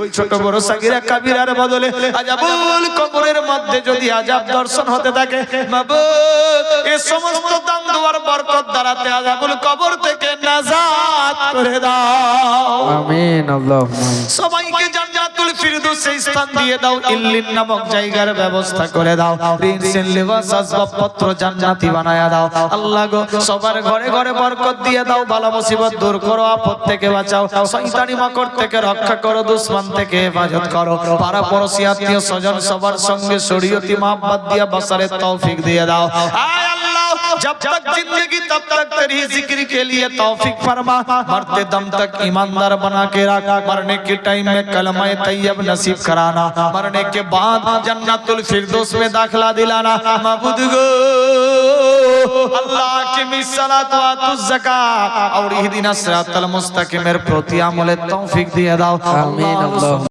ওই ছোট বড় সাগিরা কাবিরার বদলে আজাবুল কবরের মধ্যে যদি আজাব দর্শন হতে থাকে এ সমস্ত দান দেওয়ার বরকত দ্বারাতে আজাবুল কবর থেকে নাজাত করে দাও আমিন আল্লাহ আমিন। জান্নাতুল ফিরদৌসে স্থান দিয়ে দাও, ইল্লিন নামক জায়গার ব্যবস্থা করে দাও। রিনসিন লিবাস, আসবাবপত্র জান্নাতি বানায়া দাও। আল্লাহ গো, সবার ঘরে ঘরে বরকত দিয়ে দাও বালা মুসিবত দূর করো, আপদ থেকে বাঁচাও। শয়তানি মকর থেকে রক্ষা করো, দুশমন থেকে হেফাজত করো। পাড়া পড়োশি আত্মীয় স্বজন সবার সঙ্গে শরীয়তি মহাব্বাত দিয়া বাসারে তৌফিক দিয়ে দাও। जब तक जिंदगी तब तक तेरी जिक्र के लिए तौफीक फरमा मरते दम तक ईमानदार बना के रख मरने के टाइम में कलमा तैयब नसीब कराना मरने के बाद जन्नतुल फिरदौस में दाखला दिलाना माबूद गो अल्लाह की मिसलात व तुज ज़कात और इहदिना सिरातल मुस्तकीमेर প্রতি আমলে তৌফিক দিয়ে দাও আমিন আল্লাহ